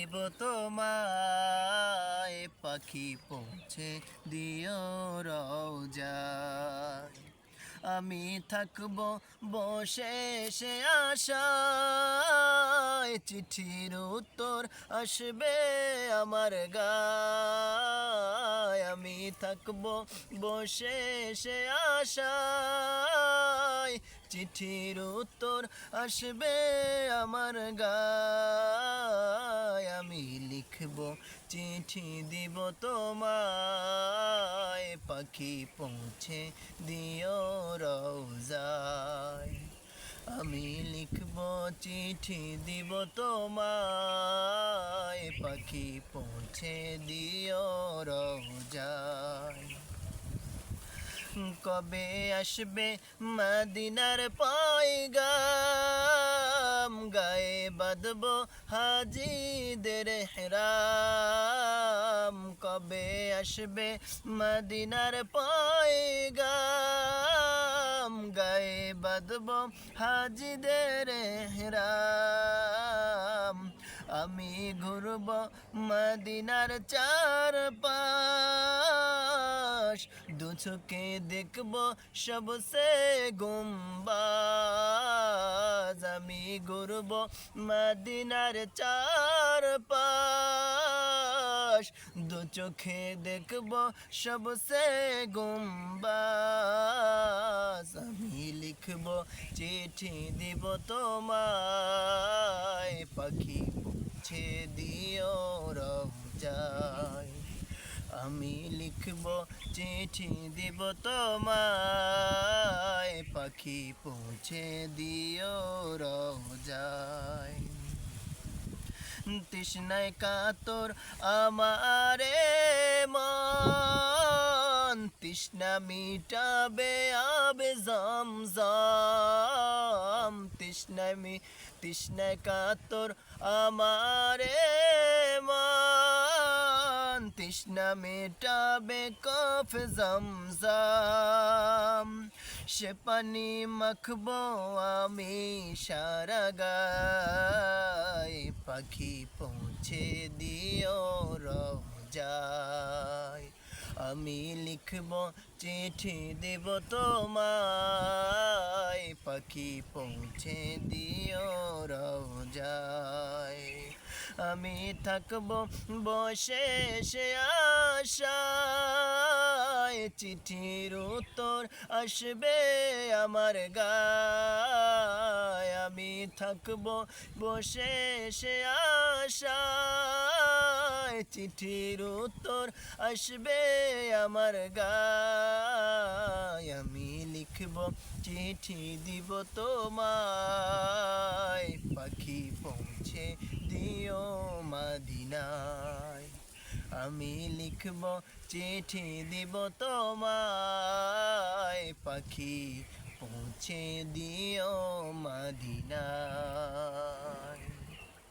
দিব তোমায়। পাখি পৌঁছে দিও রওজায় আমি থাকব বসে সে আশায়। চিঠির উত্তর আসবে আমার গায়। আমি থাকব বসে সে আশায়। চিঠির উত্তর আসবে আমার গায়। আমি লিখব, চিঠি দিব তোমায়, পাখি পৌঁছে দিও রওজায়। আমি লিখব, চিঠি দিব তোমায়, পাখি পৌঁছে দিও রওজায়। কবে আসবে মদিনার পয়গাম? গায়ে বাঁধব হাজিদের হেরাম। কবে আসবে মদিনার পয়গাম? গায়ে বাঁধব হাজিদের হেরাম। আমি ঘুরব মদিনার চার পাশ দু চোখে দেখব সবসে গুম্বাজ। আমি ঘুরব মদিনার চার পাশ দু চোখে দেখব সবসে গুম্বাজ। আমি লিখব চিঠি দিব তোমায়। পাখি পৌঁছে দিও রওজায় আমি লিখব চিঠি দিব তোমায়, পাখি পৌঁছে দিও রওজায় তৃষ্ণায় কাতর আমারে মন, তৃষ্ণা মিটাবে আবে জমজম। তৃষ্ণায় মি তৃষ্ণায় কাতর আমারে মন তৃষ্ণা মেটাবে কফ জমজম। সে পানি মাখবো আমি সারা গায়ে। পাখি পৌঁছে দিও রওজায় আমি লিখব চিঠি দেব তোমায়। পাখি পৌঁছে দিও রওজায় আমি থাকব বসে সে আশায়। চিঠির উত্তর আসবে আমার গা আমি থাকব বসে সে আশায়। চিঠির উত্তর আসবে আমার গায়। আমি লিখব, চিঠি দিব তোমায়। পাখি পৌঁছে দিও মাদিনায়। আমি লিখব, চিঠি দিব তোমায়। পাখি পৌঁছে দিও মাদিনায়।